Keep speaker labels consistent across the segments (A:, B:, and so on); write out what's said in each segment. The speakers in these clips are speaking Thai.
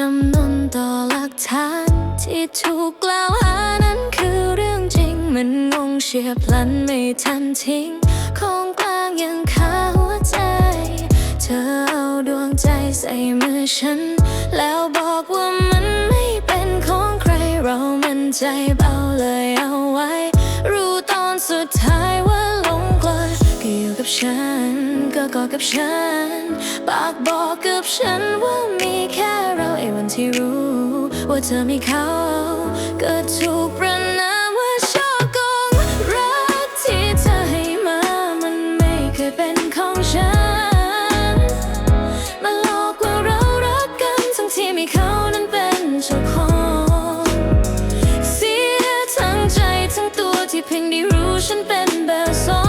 A: จำนนต่อหลักฐานที่ถูกกล่าวหานั้นคือเรื่องจริง มันงงเฉียบพลันไม่ทันทิ้ง ของกลางยังคาหัวใจ เธอเอาดวงใจใส่มือฉัน แล้วบอกว่ามันไม่เป็นของใครเรามันใจเบาเลยเอาไว้ รู้ตอนสุดท้ายว่าหลงกลอยก็อยู่กับฉัน ก็กอดกับฉัน ปากบอกกับฉันว่ามีแค่เราไอ้วันที่รู้ ว่าเธอมีเขาก็ถูกประนามว่าชอบกงรักที่เธอให้มามันไม่เคยเป็นของฉัน มาหลอกว่าเรารักกันทั้งที่มีเขานั้นเป็นเจ้าของเสียทั้งใจทั้งตัวที่เพียงได้รู้ฉันเป็นแบบสอง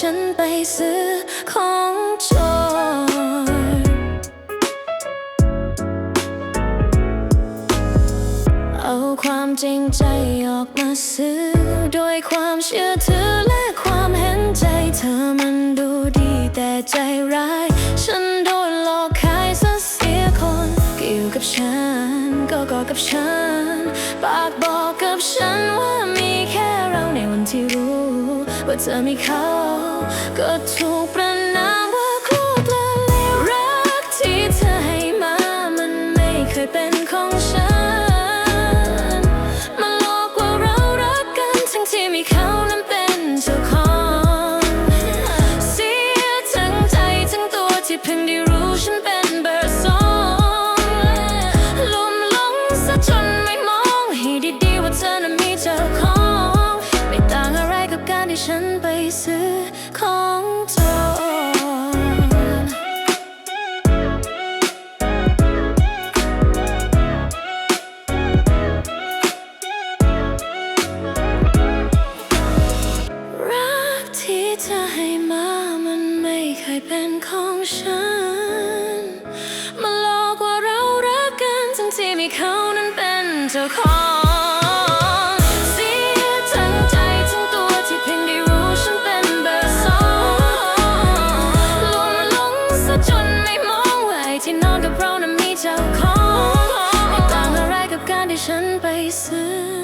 A: ฉันไปซื้อของโจรเอาความจริงใจออกมาซื้อ โดยความเชื่อถือและความเห็นใจเธอมันดูดีแต่ใจร้าย ฉันโดนหลอกขายซะเสียคนก็อยู่กับฉัน ก็กอกับฉัน ปากบอกกับฉันว่ามีแค่เราในวันที่รู้ว่าเธอมีเขา ก็ถูกประนามว่าครูดและเลวรักที่เธอให้มามันไม่เคยเป็นของฉัน มาหลอกว่าเรารักกันทั้งที่มีเขานั้นเป็นเจ้าของ เสียทั้งใจทั้งตัวที่เพิ่งได้ มามันไม่เคยเป็นของฉัน มาหลอกว่าเรารักกันทั้งที่มีเขานั้นเป็นเจ้าของที่นอนกับเรานั้นมีเจ้าของต่างอะไรกับการที่ฉันไปซื้อ